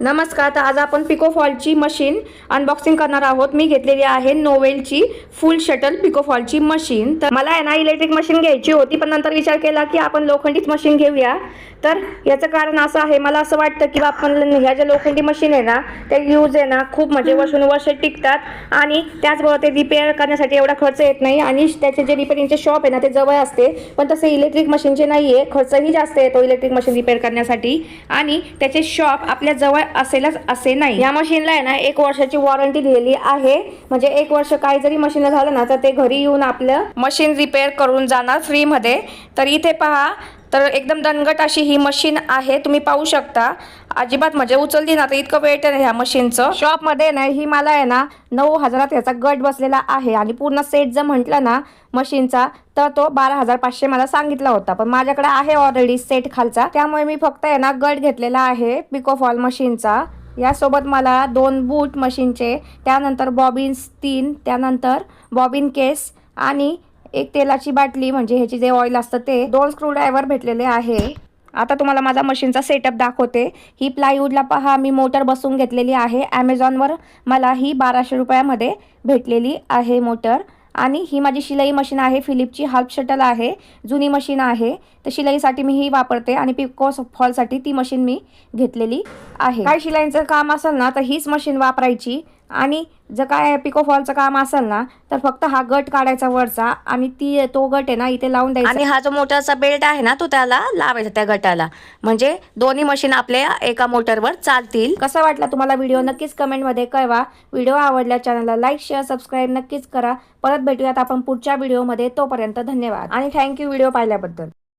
नमस्कार तर आज आपण पिको फॉलची मशीन अनबॉक्सिंग करणार आहोत. मी घेतलेली आहे नोवेलची फुल शटल पिको फॉलची मशीन तर मला आहे ना इलेक्ट्रिक मशीन घ्यायची होती पण नंतर विचार केला की आपण लोखंडीच मशीन घेऊया. तर याचं कारण असं आहे मला असं वाटतं की आपण ह्या ज्या लोखंडी मशीन आहे ना त्या यूज आहे ना खूप म्हणजे वर्षानुवर्ष टिकतात आणि त्याचबरोबर ते रिपेअर करण्यासाठी एवढा खर्च येत नाही आणि त्याचे जे रिपेअरिंगचे शॉप आहे ना ते जवळ असते. पण तसे इलेक्ट्रिक मशीनचे नाही आहे खर्चही जास्त येतो इलेक्ट्रिक मशीन रिपेअर करण्यासाठी. आणि त्याचे शॉप आपल्या जवळ असेलच असे नाही. या मशीनला आहे ना एक वर्षाची वॉरंटी दिलेली आहे. म्हणजे एक वर्ष काही जरी मशीनला झालं ना तर ते घरी येऊन आपलं मशीन रिपेअर करून जाणार फ्रीमध्ये तर इथे पहा तर एकदम दणगट अशी ही मशीन आहे. तुम्ही पाहू शकता. अजिबात म्हणजे उचलली ना तर इतकं वेट आहे ह्या मशीनचं. शॉपमध्ये ना ही मला आहे ना नऊ हजारात याचा गट बसलेला आहे. आणि पूर्ण सेट जर म्हटलं ना मशीनचा तर तो बारा हजार पाचशे मला सांगितला होता. पण माझ्याकडे आहे ऑलरेडी सेट खालचा. त्यामुळे मी फक्त आहे ना गट घेतलेला आहे पिकोफॉल मशीनचा. यासोबत मला दोन बूट मशीनचे. त्यानंतर बॉबिन्स तीन त्यानंतर बॉबिन केस आणि एक तेलाची बाटली म्हणजे ह्याची जे ऑइल असतं ते दोन स्क्रूड्रायव्हर भेटलेले आहे. आता तुम्हाला माझा मशीनचा सेटअप दाखवते. ही प्लायवूडला पहा मी मोटर बसवून घेतलेली आहे. ॲमेझॉनवर मला ही बाराशे रुपयामध्ये भेटलेली आहे मोटर आणि ही माझी शिलाई मशीन आहे फिलिपची हाल्फ शटल आहे जुनी मशीन आहे. तर शिलाईसाठी मी ही वापरते आणि पिको फॉलसाठी ती मशीन मी घेतलेली आहे. काय शिलाईचं काम असेल ना तर हीच मशीन वापरायची. आणि जर काय पिको फॉलचं काम असेल ना तर फक्त हा गट काढायचा वरचा आणि ती तो गट आहे ना इथे लावून द्यायचा. आणि हा जो मोटरचा बेल्ट आहे ना तो त्याला लावायचा त्या गटाला. म्हणजे दोन्ही मशीन आपल्या एका मोटरवर चालतील. कसा वाटला तुम्हाला व्हिडिओ नक्कीच कमेंटमध्ये कळवा. व्हिडिओ आवडल्या चॅनलला लाईक शेअर सबस्क्राईब नक्कीच करा. परत भेटूयात आपण पुढच्या व्हिडिओमध्ये तोपर्यंत धन्यवाद. आणि थँक्यू व्हिडिओ पाहिल्याबद्दल.